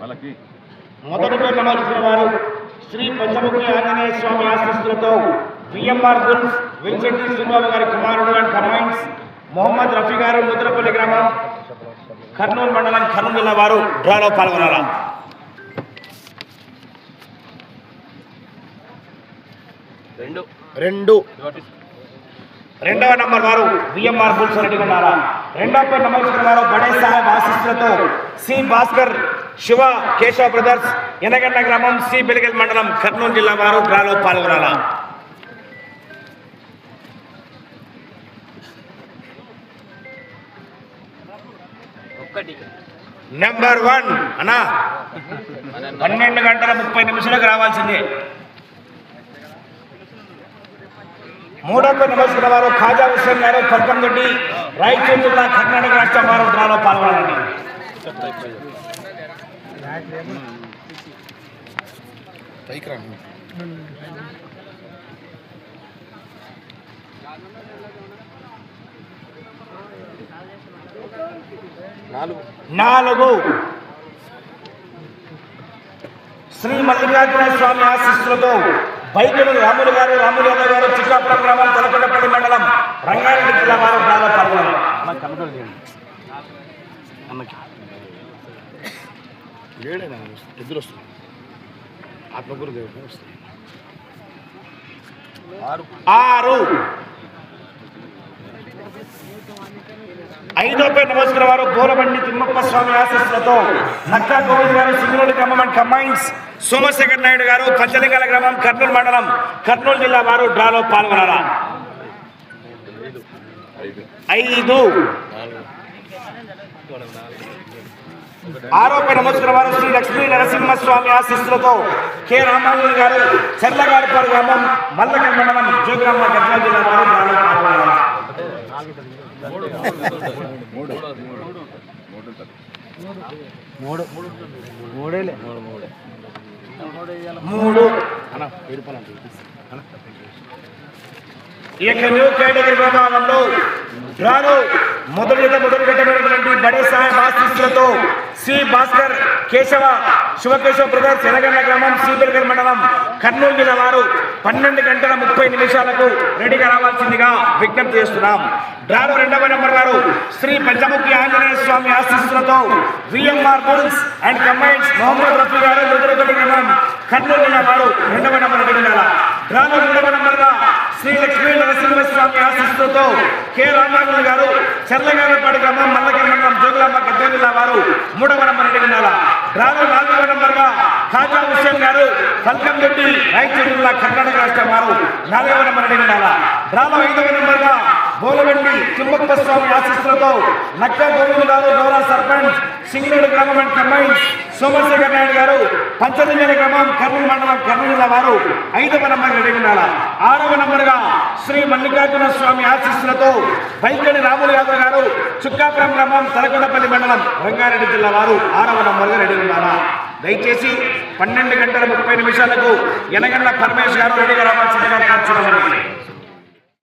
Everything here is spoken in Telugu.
వాళ్ళకి. మొదటి పేరు నమోదు వారు శ్రీ పంచముఖి ఆంజనేయ స్వామి ఆశీస్సులతో విఎంఆర్ బుల్స్ విల్సెట్టి శ్రీబాబు గారి కుమారుడు అండ్ కమాండ్స్ మొహమ్మద్ రఫీ గారు ముద్రపల్లి గ్రామం కర్నూలు మండలం కర్నూలు జిల్లా వారు డ్రాలో పాల్గొనారా రెండు. రెండు. రెండవ నంబర్ వారు విఎంఆర్ బుల్స్ రెడ్డిగొండారా. రెండవ పేరు నమోదు వారు బడే సాహెబ్ ఆశీస్సులతో సి. భాస్కర్ శివ కేశవ బ్రదర్స్ ఎనగండ గ్రామం సి బెలిగల్ మండలం కర్నూలు జిల్లా వారు డ్రాలో పాల్గొనాలా? నెంబర్ వన్ అన్నా పన్నెండు గంటల ముప్పై నిమిషాలకు రావాల్సిందే. మూడో పేరు నమస్కార వారు ఖాజా హుస్సేన్ గారు పల్కందొడ్డి రాయచూరు జిల్లా కర్ణాటక రాష్ట్రం వారు డ్రాలో పాల్గొనాలండి. నాలుగు. నాలుగు. శ్రీ మల్లికార్జున స్వామి ఆశీస్సులతో బైకులు రాములు గారు రాములు యాదవ్ గారు చిక్కాపురం గ్రామం తలకొండపల్లి మండలం రంగారెడ్డి జిల్లా వారు పాల్గొనాలి ఎదురు వస్తుంది ఆత్మగురు దేవుడు వస్తుంది ఆరు. ఐదో పేరు నమస్కారం వారు బోలబండి తిమ్మప్ప స్వామి ఆశీస్సులతో నక్కా గోవింద్ గారు సింగరోడి గ్రామం అండ్ కంబైన్స్ సోమశేఖర్ నాయుడు గారు పంచలింగాల గ్రామం కర్నూలు మండలం కర్నూలు జిల్లా వారు డ్రాలో పాల్గొనారా ఐదు. ఐదు ఆరోపణ నమస్కారం వారు శ్రీ లక్ష్మీ నరసింహస్వామి ఆశీస్సులతో కె రామారావు గారు చెర్లగాడిపాడు గ్రామం మల్లక మండలం జోగ్రామ గద్వాల జిల్లా వారు మూడు. మూడు మూడు మూడేలే మూడు అన్న వెయ్యి రూపాయలు అంటే అన్న ఈ యొక్క న్యూ కేటగిరీ విభాగంలో రాను. మొదటిగా మొదటి పెట్టబడినటువంటి బడే సాహెబ్ ఆశీస్సులతో సి భాస్కర్ కేశవ శివకేశవ బ్రదర్స్ ఎనగండ గ్రామం సీబెల్గర్ మండలం కర్నూలు జిల్లా వారు పన్నెండు గంటల ముప్పై నిమిషాలకు రెడీగా రావాల్సిందిగా విజ్ఞప్తి చేస్తున్నాం. డ్రాలో రెండవ నెంబర్ వారు శ్రీ పంచముఖి ఆంజనేయ స్వామి ఆశీస్సులతో VMR bulls and combines Mohammed Rafi garu Mudrapalli గ్రామం కర్నూలు జిల్లా వారు రెండవ నెంబర్ రెడీ డ్రాలో రెండవ నెంబర్గా శ్రీ లక్ష్మీ నరసింహస్వామి ఆశిస్తుతో కె. రామారావు గారు చెర్లగానపాడు గ్రామం మల్లకి మండలం జోగులాంబ గద్ద జిల్లా వారు మూడవ నంబర్ రెడ్డి ఉండాల డ్రాలో నాలుగవ నంబర్గా ఖాజా హుస్సేన్ గారు ఫల్కం రెడ్డి రాయచూరు జిల్లా కర్ణాటక రాష్ట్రం వారు నాలుగవ నంబర్ రెడ్డి రాను ఐదవ నంబర్గా బోలవెండి తిమ్మప్ప స్వామి ఆశీస్సులతో నక్క గోవింద్ గౌరవ సర్పంచ్ సింగరేడు గ్రామం అండ్ సోమశేఖర్ నాయుడు గారు పంచదంజన గ్రామం కర్నూలు మండలం కర్నూలు జిల్లా వారు ఐదవ నంబర్ రెడీ ఉండాల ఆరవ నంబర్గా శ్రీ మల్లికార్జున స్వామి ఆశీస్సులతో బైకడి రాములు యాదవ్ గారు చుక్కాపురం గ్రామం తలకొండపల్లి మండలం రంగారెడ్డి జిల్లా వారు ఆరవ నంబర్గా రెడీ ఉండాలా దయచేసి పన్నెండు గంటల ముప్పై నిమిషాలకు ఎనగండ్ల పరమేశ్ గారు రెడీగా రావాల్సిందిగా కోరుచున్నామని